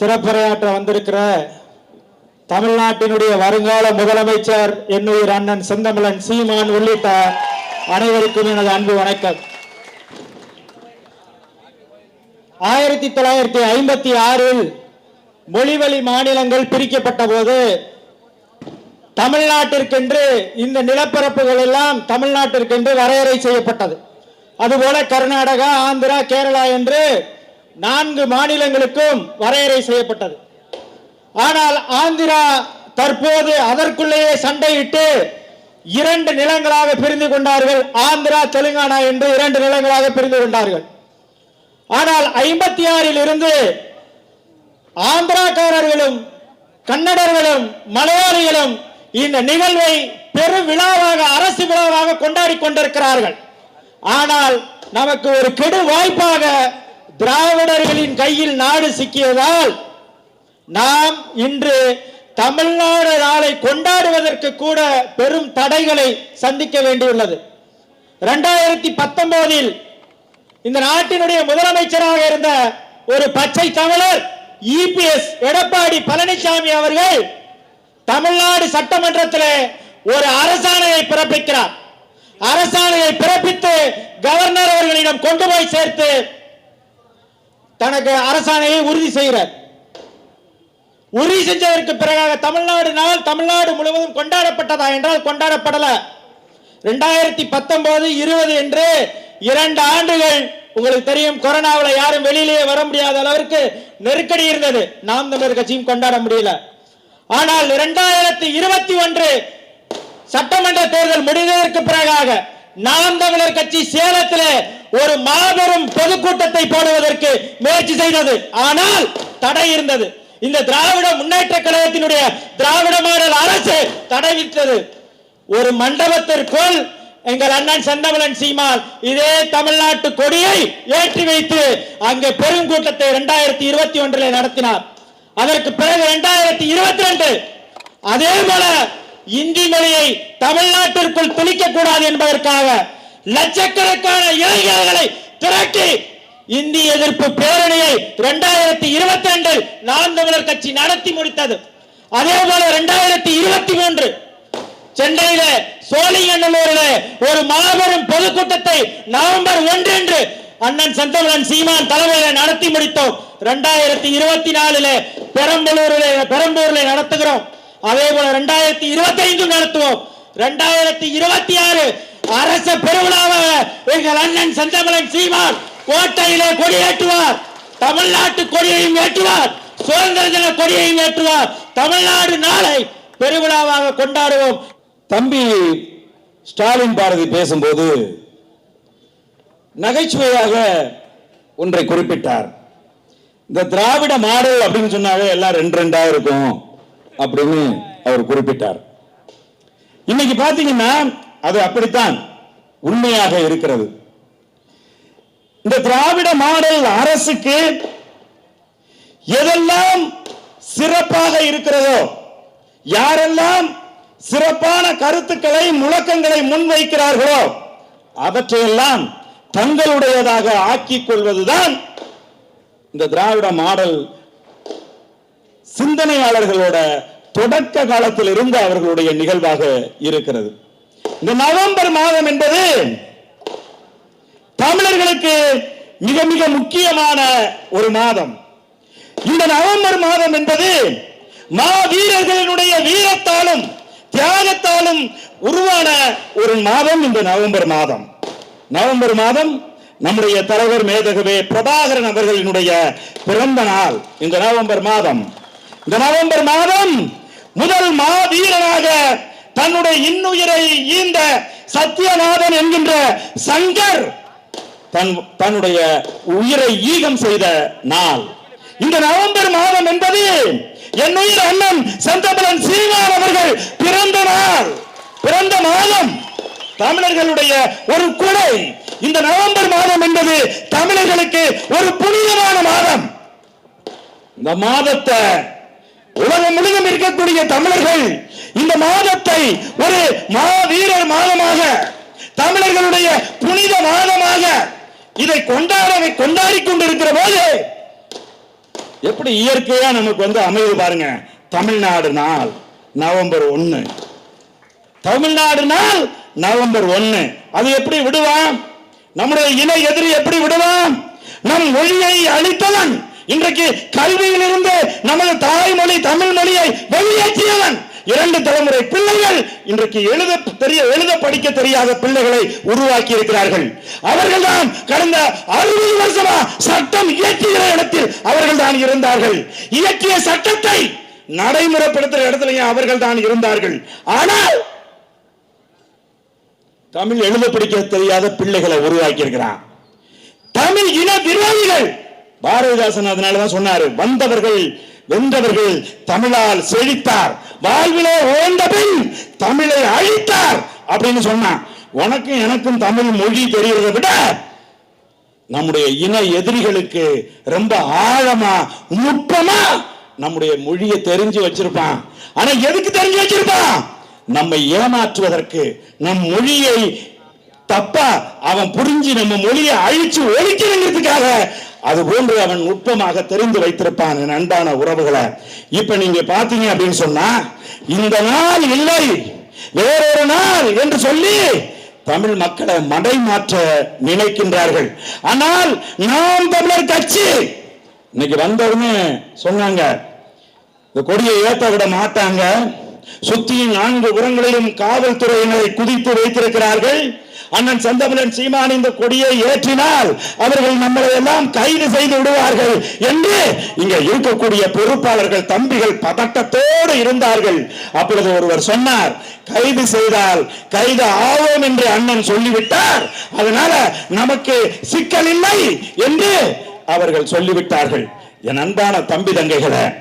சிறப்புரையாற்ற வந்திருக்கிற தமிழ்நாட்டினுடைய வருங்கால முதலமைச்சர் என்னுயிர் அண்ணன் செந்தமிழன் சீமான் உள்ளிட்ட அனைவருக்கும் எனது அன்பு வணக்கம். ஆயிரத்தி தொள்ளாயிரத்தி ஐம்பத்தி ஆறில் மொழிவழி மாநிலங்கள் பிரிக்கப்பட்ட போது தமிழ்நாட்டிற்கென்று இந்த நிலப்பரப்புகள் எல்லாம் தமிழ்நாட்டிற்கென்று வரையறை செய்யப்பட்டது. அதுபோல கர்நாடகா ஆந்திரா கேரளா என்று நான்கு மாநிலங்களுக்கும் வரையறை செய்யப்பட்டது. ஆனால் ஆந்திரா தற்போது அதற்குள்ளேயே சண்டையிட்டு இரண்டு நிலங்களாக பிரிந்து கொண்டார்கள். ஆந்திரா தெலுங்கானா என்று இரண்டு நிலங்களாக பிரிந்து கொண்டார்கள். ஆனால் ஐம்பத்தி ஆறில் இருந்து ஆந்திராக்காரர்களும் கன்னடர்களும் மலையாளிகளும் இந்த நிகழ்வை பெரு விழாவாக அரசு விழாவாக கொண்டாடி கொண்டிருக்கிறார்கள். ஆனால் நமக்கு ஒரு கெடு வாய்ப்பாக திராவிடர்களின் கையில் நாடு சிக்கியதால் நாம் இன்று தமிழ்நாடு நாளை கொண்டாடுவதற்கு கூட பெரும் தடைகளை சந்திக்க வேண்டியுள்ளது. இரண்டாயிரத்தி பத்தொன்பதில் இந்த நாட்டினுடைய முதலமைச்சராக இருந்த ஒரு பச்சை தமிழர் இபிஎஸ் எடப்பாடி பழனிசாமி அவர்கள் தமிழ்நாடு சட்டமன்றத்தில் ஒரு அரசாணையை பிறப்பிக்கிறார். அரசாணையை பிறப்பித்து கவர்னர் அவர்களிடம் கொண்டு போய் சேர்த்து தனக்கு அரசாணையை உறுதி செய்கிறார். உறுதி செஞ்சதற்கு பிறகாக தமிழ்நாடு நாள் தமிழ்நாடு முழுவதும் கொண்டாடப்பட்டதா என்றால் கொண்டாடப்படல. ரெண்டாயிரத்தி பத்தொன்பது இருபது என்று இரண்டு ஆண்டுகள் உங்களுக்கு தெரியும் கொரோனாவில் யாரும் வெளியிலேயே வர முடியாத அளவிற்கு நெருக்கடி இருந்தது. நாம் தமிழர் கட்சியும் கொண்டாட முடியல. ஆனால் இரண்டாயிரத்தி இருபத்தி ஒன்று சட்டமன்ற தேர்தல் முடிந்ததற்கு பிறகாக நாம் தமிழர் கட்சி சேலத்திலே ஒரு மாபெரும் பொதுக்கூட்டத்தை போடுவதற்கு முயற்சி செய்தது. ஆனால் தடை இருந்தது. இந்த திராவிட முன்னேற்ற கழகத்தினுடைய திராவிட மாடல் அரசு தடை விட்டது ஒரு மண்டபத்திற்குள் எங்கள் அண்ணன் செந்தமலன் சீமான் இதே தமிழ்நாட்டு கொடியை ஏற்றி வைத்து அங்கே பெரும் கூட்டத்தை இரண்டாயிரத்தி இருபத்தி ஒன்றில் நடத்தினார். அதற்கு பிறகு இரண்டாயிரத்தி இருபத்தி ரெண்டு அதே போல இந்தி மொழியை தமிழ்நாட்டிற்குள் திணிக்க கூடாது என்பதற்காக லட்சக்கணக்கான இளைஞர்களை திரட்டி இந்தி எதிர்ப்பு பேரணியை இரண்டாயிரத்தி இருபத்தி ரெண்டில் நாம் தமிழர் கட்சி நடத்தி முடித்தது. அதே போல இரண்டாயிரத்தி இருபத்தி மூன்று சென்னையில சோழிங்கநல்லூரில் ஒரு மாபெரும் பொதுக்கூட்டத்தை நவம்பர் ஒன்று என்று அண்ணன் செந்தமிழன் சீமான் தலைமையில நடத்தி முடித்தோம். இரண்டாயிரத்தி இருபத்தி நாலுல பெரம்பலூரில் பெரம்பூர்ல நடத்துகிறோம். அதே போல இரண்டாயிரத்தி இருபத்தி ஐந்து நடத்துவோம். இரண்டாயிரத்தி இருபத்தி ஆறு அரச பெருவிழாவாக எங்கள் அண்ணன் சந்தமலன் சீமான் கோட்டையிலே கொடியேற்றுவார் தமிழ்நாட்டு கொடியையும் ஏற்றுவார். சுதந்திர தின கொடியையும் ஏற்றுவார். தமிழ்நாடு நாளை பெருவிழாவாக கொண்டாடுவோம். தம்பி ஸ்டாலின் பாரதி பேசும்போது நகைச்சுவையாக ஒன்றை குறிப்பிட்டார். இந்த திராவிட மாடல் அப்படின்னு சொன்னாவே எல்லாம் ரெண்டு ரெண்டா இருக்கும் அப்படின்னு அவர் குறிப்பிட்டார். இன்னைக்கு பாத்தீங்கன்னா அது அப்படித்தான் உண்மையாக இருக்கிறது. இந்த திராவிட மாடல் அரசுக்கு எதெல்லாம் சிறப்பாக இருக்கிறதோ யாரெல்லாம் சிறப்பான கருத்துக்களை முழக்கங்களை முன்வைக்கிறார்களோ அவற்றையெல்லாம் தங்களுடையதாக ஆக்கிக் கொள்வதுதான் இந்த திராவிட மாடல் சிந்தனையாளர்களோட தொடக்க காலத்தில் இருந்து அவர்களுடைய நிகழ்வாக இருக்கிறது. இந்த நவம்பர் மாதம் என்பது தமிழர்களுக்கு மிக மிக முக்கியமான ஒரு மாதம். இந்த நவம்பர் மாதம் என்பது மா வீரர்களினுடைய வீரத்தாலும் தியாகத்தாலும் உருவான ஒரு மாதம் இந்த நவம்பர் மாதம். நவம்பர் மாதம் நம்முடைய தலைவர் மேதகவே பிரபாகரன் அவர்களினுடைய பிறந்த நாள் இந்த நவம்பர் மாதம். இந்த நவம்பர் மாதம் முதல் மாவீரனாக தன்னுடைய இன்னுயிரை ஈந்த சத்யநாதன் என்கின்ற சங்கர் தன் தன்னுடைய உயிரை ஈகம் செய்த நாள். இந்த நவம்பர் மாதம் என்பது என் உயிர் அண்ணன் செந்தமிழன் சீமான் அவர்கள் பிறந்த நாள். பிறந்த மாதம். தமிழர்களுடைய ஒரு குடை. இந்த நவம்பர் மாதம் என்பது தமிழர்களுக்கு ஒரு புனிதமான மாதம். இந்த மாதத்தை உலகம் முழுதும் இருக்கக்கூடிய தமிழர்கள் இந்த மாதத்தை ஒரு மாவீரர் மாதமாக தமிழர்களுடைய புனித மாதமாக இதை கொண்டாட கொண்டாடி கொண்டிருக்கிற போது எப்படி இயற்கையா நமக்கு வந்து அமைவு பாருங்க. தமிழ்நாடு நாள் நவம்பர் ஒன்னு தமிழ்நாடு நாள் நவம்பர் ஒன்னு அது எப்படி விடுவான்? நம்முடைய இன எதிரி எப்படி விடுவான்? நம் மொழியை அழித்தவன். இன்றைக்கு கல்வியிலிருந்து நமது தாய்மொழி தமிழ் மொழியை வெளியேற்றியவன். இரண்டு தலைமுறை பிள்ளைகள் இன்றைக்கு எழுத தெரிய எழுத படிக்க தெரியாத பிள்ளைகளை உருவாக்கி இருக்கிறார்கள். அவர்கள் தான் கடந்த அறுபது வருஷமா சட்டம் இயற்றுகிற இடத்தில் அவர்கள் தான் இருந்தார்கள். இயற்றிய சட்டத்தை நடைமுறைப்படுத்துகிற இடத்திலேயும் அவர்கள் தான் இருந்தார்கள். ஆனால் தமிழ் எழுத படிக்க தெரியாத பிள்ளைகளை உருவாக்கி இருக்கிறான். தமிழ் இன விரோதிகள் பாரதிதாசன் அதனாலதான் சொன்னாரு வந்தவர்கள் வென்றவர்கள் தமிழால் செழித்தார். வாழ்விலே ஓய்ந்த பின் தமிழை அழித்தார் அப்படின்னு சொன்னான். உனக்கும் எனக்கும் தமிழ் மொழி தெரியறதை விட நம்முடைய இன எதிரிகளுக்கு ரொம்ப ஆழமா நுட்பமா நம்முடைய மொழியை தெரிஞ்சு வச்சிருப்பான். ஆனா எதுக்கு தெரிஞ்சு வச்சிருப்பான்? நம்மை ஏமாற்றுவதற்கு நம் மொழியை தப்பா அவன் புரிஞ்சு நம்ம மொழியை அழிச்சு ஒழிக்கணுங்கிறதுக்காக அது போன்று அவன் நுட்பமாக தெரிந்து வைத்திருப்பான் என் அன்பான உறவுகளை. இப்ப நீங்க பாத்தீங்க அப்படின்னு சொன்னா இந்த நாள் இல்லை வேறொரு நாள் என்று சொல்லி தமிழ் மக்களை மடை மாற்ற நினைக்கின்றார்கள். ஆனால் நாம் தமிழர் கட்சி இன்னைக்கு வந்தவுடனே சொன்னாங்க இந்த கொடியை ஏற்ற விட மாட்டாங்க. சுத்தியின் நான்கு புறங்களிலும் காவல்துறையினரை குதித்து வைத்திருக்கிறார்கள். அண்ணன் செந்தமிழன் சீமான் இந்த கொடியை ஏற்றினால் அவர்கள் நம்மளை எல்லாம் கைது செய்து விடுவார்கள் என்று இங்க இருக்கக்கூடிய பொறுப்பாளர்கள் தம்பிகள் பதட்டத்தோடு இருந்தார்கள். அப்பொழுது ஒருவர் சொன்னார் கைது செய்தால் கைது ஆவோம் என்று அண்ணன் சொல்லிவிட்டார். அதனால நமக்கு சிக்கல் இல்லை என்று அவர்கள் சொல்லிவிட்டார்கள். என் அன்பான தம்பி தங்கைகளை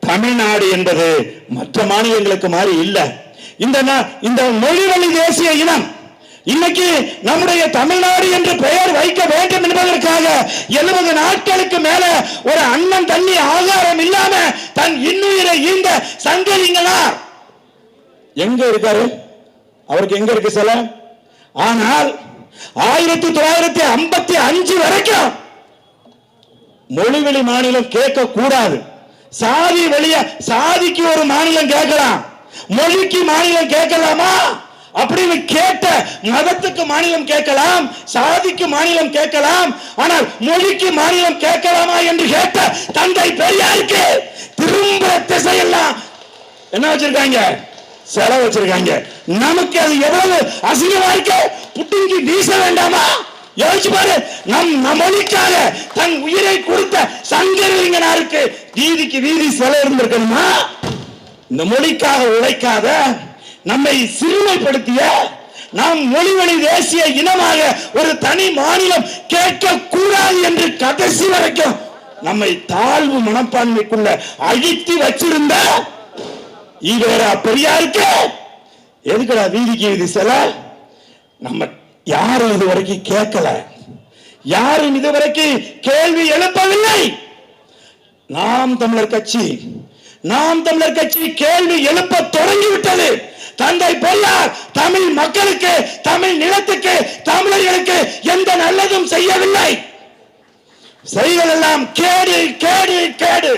தமிழ்நாடு என்பது மற்ற மாநிலங்களுக்கு மாதிரி இல்லை. இந்த நா- இந்த தேசிய இனம் இன்னைக்கு நம்முடைய தமிழ்நாடு என்று பெயர் வைக்க வேண்டும் என்பதற்காக எழுபது நாட்களுக்கு மேல ஒரு அண்ணன் தண்ணி ஆகாரம் இல்லாம தன் இன்னுயிரை ஈந்த சங்கரிங்களா எங்க இருக்காரு? அவருக்கு எங்க இருக்கு சில? ஆனால் ஆயிரத்தி தொள்ளாயிரத்தி ஐம்பத்தி அஞ்சு வரைக்கும் மொழிவெளி மாநிலம் கேட்க கூடாது. சாதி வெளிய சாதிக்கு ஒரு மாநிலம் கேட்கலாம். மொழிக்கு மாநிலம் கேட்கலாமா? அப்படின்னு கேட்ட மதத்துக்கு மாநிலம் கேட்கலாம் சாதிக்கு மாநிலம் கேட்கலாம் ஆனால் மொழிக்கு மாநிலம் கேட்கலாமா என்று கேட்ட தந்தை பெரியாருக்கு திரும்ப திசையெல்லாம் என்ன வச்சிருக்காங்க? செலவு வச்சிருக்காங்க. நமக்கு அது எவ்வளவு அசிங்கமா இருக்கு? புட்டுங்கி வீச வேண்டாமா? யோசிச்சு பாரு. நம் நம் தன் உயிரை கொடுத்த சங்கரலிங்கனாருக்கு வீதிக்கு வீதி செலவு இருந்திருக்கணுமா? இந்த மொழிக்காக உழைக்காத நம்மை சிறுமைப்படுத்திய நாம் மொழிவழி தேசிய இனமாக ஒரு தனி மாநிலம் கேட்க கூடாது என்று கடைசி வரைக்கும் நம்மை தாழ்வு மனப்பான்மைக்குள்ள அழித்து வச்சிருந்த ஈவேரா பெரியாருக்கு எதுக்கடா வீதிக்கு வீதி செல நம்ம யாரும் இது வரைக்கும் கேட்கல. யாரும் இதுவரைக்கும் கேள்வி எழுப்பவில்லை. நாம் தமிழர் கட்சி நாம் தமிழர் கட்சி கேள்வி எழுப்ப தொடங்கிவிட்டது. தந்தை பொல்லார். தமிழ் மக்களுக்கு தமிழ் நிலத்துக்கு தமிழர்களுக்கு எந்த நல்லதும் செய்யவில்லை. செய்வதெல்லாம் கேடு கேடு கேடு.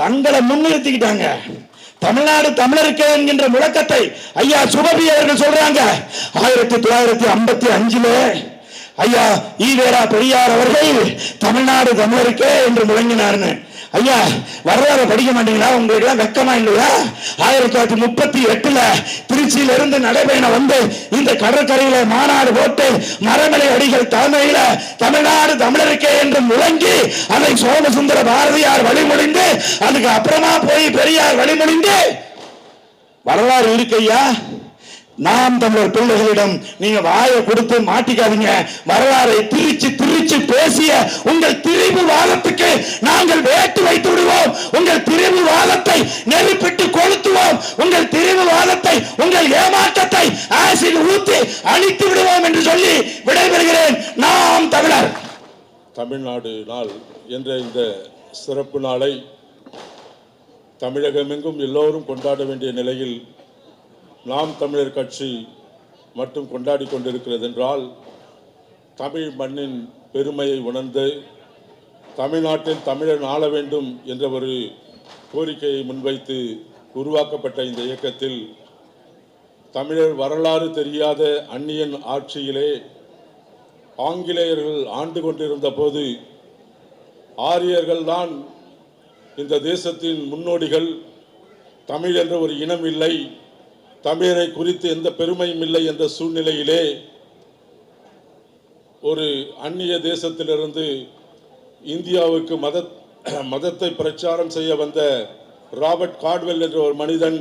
தங்களை முன்னிறுத்திக்கிட்டாங்க. தமிழ்நாடு தமிழருக்கு என்கின்ற முழக்கத்தை ஐயா சுபபி அவர்கள் சொல்றாங்க. ஆயிரத்தி தொள்ளாயிரத்தி ஐம்பத்தி அஞ்சுல ஐயா ஈவேரா பெரியார் அவர்கள் தமிழ்நாடு தமிழருக்கே என்று முழங்கினார்னு. ஐயா வரலாறு படிக்க மாட்டீங்களா? உங்களுக்கு எல்லாம் வெக்கமா இல்லையா? ஆயிரத்தி தொள்ளாயிரத்தி முப்பத்தி எட்டுல திருச்சியில இருந்து நடைபயணம் வந்து இந்த கடற்கரையில மாநாடு போட்டு மரமலை அடிகள் தலைமையில தமிழ்நாடு தமிழருக்கே என்று முழங்கி அதை சோமசுந்தர பாரதியார் வழிமொழிந்து அதுக்கு அப்புறமா போய் பெரியார் வழிமொழிந்து வரலாறு இருக்கு ஐயா. நாம் தமிழர் பிள்ளைகளிடம் நீங்க வாயை கொடுத்து மாட்டிக்காதீங்க. வரலாறை திரிச்சு திரிச்சு பேசிய உங்கள் திரிவு வாதத்துக்கு நாங்கள் வேட்டு வைத்து விடுவோம். உங்கள் திரிவு வாதத்தை நெருப்பிட்டு கொளுத்துவோம். உங்கள் திரிவு வாதத்தை உங்கள் ஏமாற்றத்தை ஆசிட் ஊத்தி அழித்து விடுவோம் என்று சொல்லி விடைபெறுகிறேன். நாம் தமிழர். தமிழ்நாடு நாள் என்ற இந்த சிறப்பு நாளை தமிழகமெங்கும் எல்லோரும் கொண்டாட வேண்டிய நிலையில் நாம் தமிழர் கட்சி மட்டும் கொண்டாடி கொண்டிருக்கிறது என்றால் தமிழ் மண்ணின் பெருமையை உணர்ந்து தமிழ்நாட்டில் தமிழன் ஆள வேண்டும் என்ற ஒரு கோரிக்கையை முன்வைத்து உருவாக்கப்பட்ட இந்த இயக்கத்தில் தமிழர் வரலாறு தெரியாத அந்நியன் ஆட்சியிலே ஆங்கிலேயர்கள் ஆண்டு கொண்டிருந்த போது ஆரியர்கள்தான் இந்த தேசத்தின் முன்னோடிகள் தமிழ் என்ற ஒரு இனம் இல்லை தமிழரை குறித்து எந்த பெருமையும் இல்லை என்ற சூழ்நிலையிலே ஒரு அந்நிய தேசத்திலிருந்து இந்தியாவுக்கு மத மதத்தை பிரச்சாரம் செய்ய வந்த ராபர்ட் கார்ட்வெல் என்ற ஒரு மனிதன்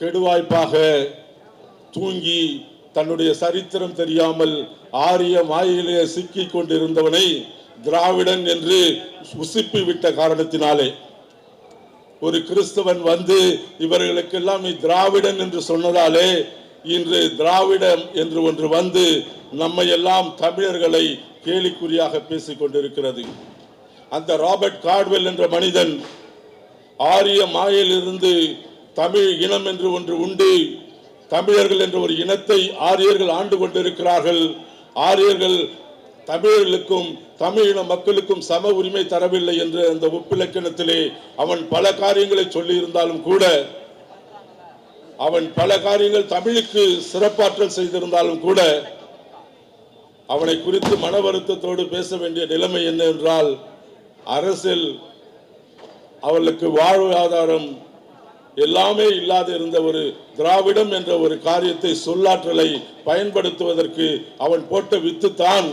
கெடுவாய்ப்பாக தூங்கி தன்னுடைய சரித்திரம் தெரியாமல் ஆரிய மாயிலே சிக்கிக் கொண்டிருந்தவனை திராவிடன் என்று உசுப்பி விட்ட காரணத்தினாலே. ஒரு கிறிஸ்தவன் வந்து இவர்களுக்கெல்லாம் திராவிடன் என்று சொன்னதாலே இன்று திராவிடம் என்று ஒன்று வந்து நம்மை எல்லாம் தமிழர்களை கேலிக்குறியாக பேசிக் கொண்டிருக்கிறது அந்த ராபர்ட் கார்ட்வெல் என்ற மனிதன் ஆரிய மாயிலிருந்து தமிழ் இனம் என்று ஒன்று உண்டு தமிழர்கள் என்ற ஒரு இனத்தை ஆரியர்கள் ஆண்டு கொண்டிருக்கிறார்கள். ஆரியர்கள் தமிழர்களுக்கும் தமிழின மக்களுக்கும் சம உரிமை தரவில்லை என்று அந்த ஒப்பிலக்கணத்திலே அவன் பல காரியங்களை சொல்லியிருந்தாலும் கூட அவன் பல காரியங்கள் தமிழுக்கு சிறப்பாற்றல் செய்திருந்தாலும் கூட அவனை குறித்து மன வருத்தத்தோடு பேச வேண்டிய நிலைமை என்ன என்றால் அரசில் அவளுக்கு வாழ்வாதாரம் எல்லாமே இல்லாது இருந்த ஒரு திராவிடம் என்ற ஒரு காரியத்தை சொல்லாற்றலை பயன்படுத்துவதற்கு அவன் போட்ட வித்து தான்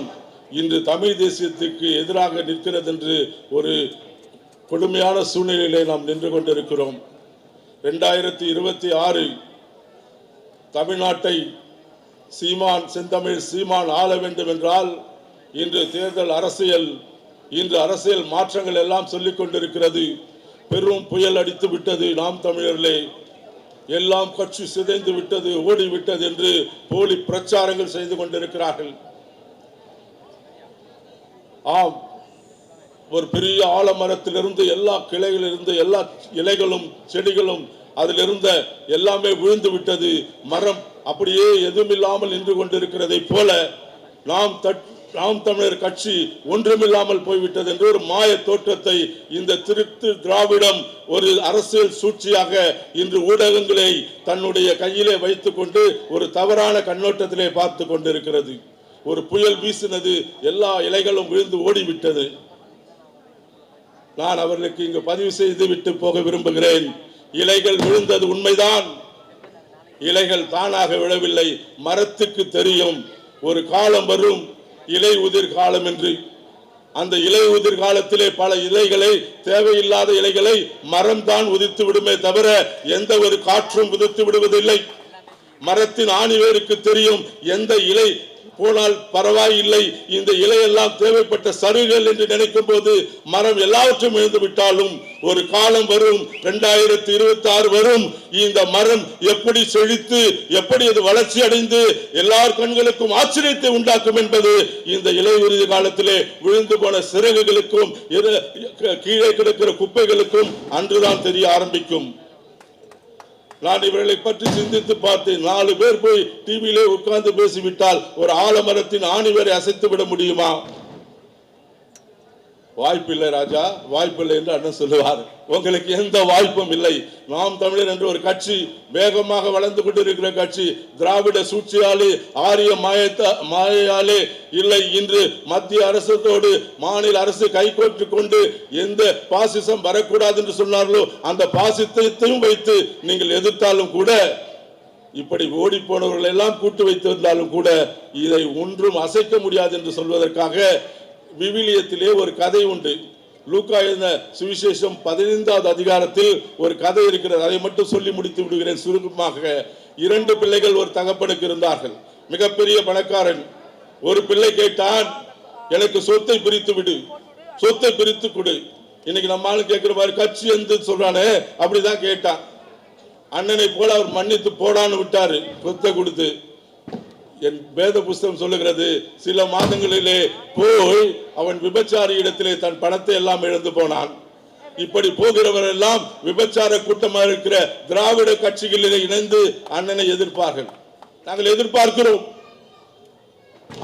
இன்று தமிழ் தேசியத்துக்கு எதிராக நிற்கிறது என்று ஒரு கொடுமையான சூழ்நிலையிலே நாம் நின்று கொண்டிருக்கிறோம். ரெண்டாயிரத்தி இருபத்தி ஆறு தமிழ்நாட்டை சீமான் செந்தமிழ் சீமான் ஆள வேண்டும் என்றால் இன்று தேர்தல் அரசியல் இன்று அரசியல் மாற்றங்கள் எல்லாம் சொல்லிக் கொண்டிருக்கிறது. பெரும் புயல் அடித்து விட்டது நாம் தமிழர்களே. எல்லாம் கட்சி சிதைந்து விட்டது ஓடிவிட்டது என்று போலி பிரச்சாரங்கள் செய்து கொண்டிருக்கிறார்கள். ஆம். ஒரு பெரிய ஆலமரத்திலிருந்து எல்லா கிளைகளிலிருந்து எல்லா இலைகளும் செடிகளும் அதில் இருந்த எல்லாமே விழுந்து விட்டது. மரம் அப்படியே எதுவுமில்லாமல் நின்று கொண்டிருக்கிறதை போல நாம் தட் நாம் தமிழர் கட்சி ஒன்றுமில்லாமல் போய்விட்டது என்று ஒரு மாய தோற்றத்தை இந்த திருத்து திராவிடம் ஒரு அரசியல் சூழ்ச்சியாக இன்று ஊடகங்களை தன்னுடைய கையிலே வைத்துக்கொண்டு ஒரு தவறான கண்ணோட்டத்திலே பார்த்து கொண்டிருக்கிறது. ஒரு புயல் வீசினது எல்லா இலைகளும் விழுந்து ஓடிவிட்டது. நான் அவர்களுக்கு இங்கு பதிவு செய்து விட்டு போக விரும்புகிறேன். இலைகள் விழுந்தது உண்மைதான். இலைகள் தானாக விழவில்லை. மரத்துக்கு தெரியும். ஒரு காலம் வரும் இலை உதிர் காலம் என்று. அந்த இலை உதிர் காலத்திலே பல இலைகளை தேவையில்லாத இலைகளை மரம் தான் உதித்து விடுமே தவிர எந்த ஒரு காற்றும் உதித்து விடுவதில்லை. மரத்தின் ஆணிவேருக்கு தெரியும் எந்த இலை போனால் பரவாயில்லை. இந்த இலையெல்லாம் தேவைப்பட்ட சருகுகள் என்று நினைக்கும் போது மரம் எல்லாவற்றும் எழுந்து விட்டாலும் ஒரு காலம் வரும் இரண்டாயிரத்தி இருபத்தி ஆறு வரும். இந்த மரம் எப்படி செழித்து எப்படி அது வளர்ச்சி அடைந்து எல்லார் கண்களுக்கும் ஆச்சரியத்தை உண்டாக்கும் என்பது இந்த இலையுறுதி காலத்திலே விழுந்து போன சிறகுகளுக்கும் கீழே கிடக்கிற குப்பைகளுக்கும் அன்றுதான் தெரிய ஆரம்பிக்கும். நான் இவர்களை பற்றி சிந்தித்து பார்த்தேன். நாலு பேர் போய் டிவியிலே உட்கார்ந்து பேசிவிட்டால் ஒரு ஆலமரத்தின் ஆணிவரை அசைத்து விட முடியுமா? வாய்ப்பில்லை ராஜா வாய்ப்பில்லை என்று அண்ணன் சொல்லுவார். உங்களுக்கு எந்த வாய்ப்பும் இல்லை. நாம் தமிழர் என்று ஒரு கட்சி வேகமாக வளர்ந்து கொண்டிருக்கிற கட்சி திராவிட சூழ்ச்சியாலே ஆரிய மாயத்த மாயாலே இல்லை இன்று மத்திய அரசோடு மாநில அரசு கைகோர்த்து கொண்டு எந்த பாசிசம் வரக்கூடாது என்று சொன்னார்களோ அந்த பாசித்தையும் வைத்து நீங்கள் எதிர்த்தாலும் கூட இப்படி ஓடி போனவர்கள் எல்லாம் கூட்டு வைத்திருந்தாலும் கூட இதை ஒன்றும் அசைக்க முடியாது என்று சொல்வதற்காக விவிலியத்திலே ஒரு கதை உண்டு. லூக்கா எழுந்த சுவிசேஷம் பதினைந்தாவது அதிகாரத்தில் ஒரு கதை இருக்கிறது. அதை மட்டும் சொல்லி முடித்து விடுகிறேன். சுருக்கமாக இரண்டு பிள்ளைகள் ஒரு தகப்பனுக்கு இருந்தார்கள். மிகப்பெரிய பணக்காரன். ஒரு பிள்ளை கேட்டான் எனக்கு சொத்தை பிரித்து விடு. சொத்தை பிரித்து கொடு. இன்னைக்கு நம்ம ஆளு கேட்கிற மாதிரி கட்சி எந்த சொல்றானே அப்படிதான் கேட்டான். அண்ணனை போல அவர் மன்னித்து போடான்னு விட்டாரு. சொத்தை கொடுத்து. என் வேத புஸ்தகம் சொல்லுகிறது சில மாதங்களிலே போய் அவன் விபச்சாரி இடத்திலே தன் பணத்தை எல்லாம் இழந்து போனான். இப்படி போகிறவர் எல்லாம் விபச்சார கூட்டமாக இருக்கிற திராவிட கட்சிகளிலே இணைந்து அண்ணனை எதிர்ப்பார்கள். நாங்கள் எதிர்பார்க்கிறோம்.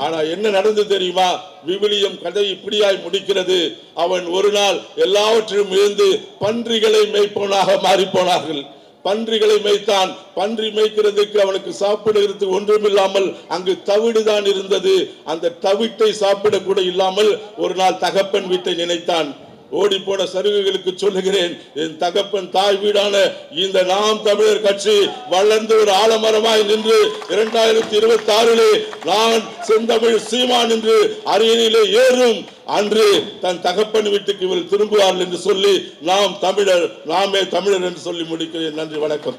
ஆனா என்ன நடந்து தெரியுமா? விவிலியம் கதை இப்படியாய் முடிக்கிறது. அவன் ஒரு நாள் எல்லாவற்றையும் இழந்து பன்றிகளை மேய்ப்பவனாக மாறிப்போனார்கள். பன்றிகளை மேய்த்தான். பன்றி மேய்க்கிறதுக்கு அவனுக்கு சாப்பிடுகிறது ஒன்றுமில்லாமல் அங்கு தவிடுதான் இருந்தது. அந்த தவிட்டை சாப்பிட கூட இல்லாமல் ஒரு நாள் தகப்பன் வீட்டை நினைத்தான். ஓடி போன சருகுகளுக்கு சொல்லுகிறேன் என் தகப்பன் தாய் வீடான இந்த நாம் தமிழர் கட்சி வளர்ந்து ஒரு ஆலமரமாய் நின்று இரண்டாயிரத்தி இருபத்தி ஆறிலே நான் செந்தமிழ் சீமான் என்று அரியணையிலே ஏறும் அன்று தன் தகப்பன் வீட்டுக்கு இவர் திரும்புவார்கள் என்று சொல்லி நாம் தமிழர் நாமே தமிழர் என்று சொல்லி முடிக்கிறேன். நன்றி வணக்கம்.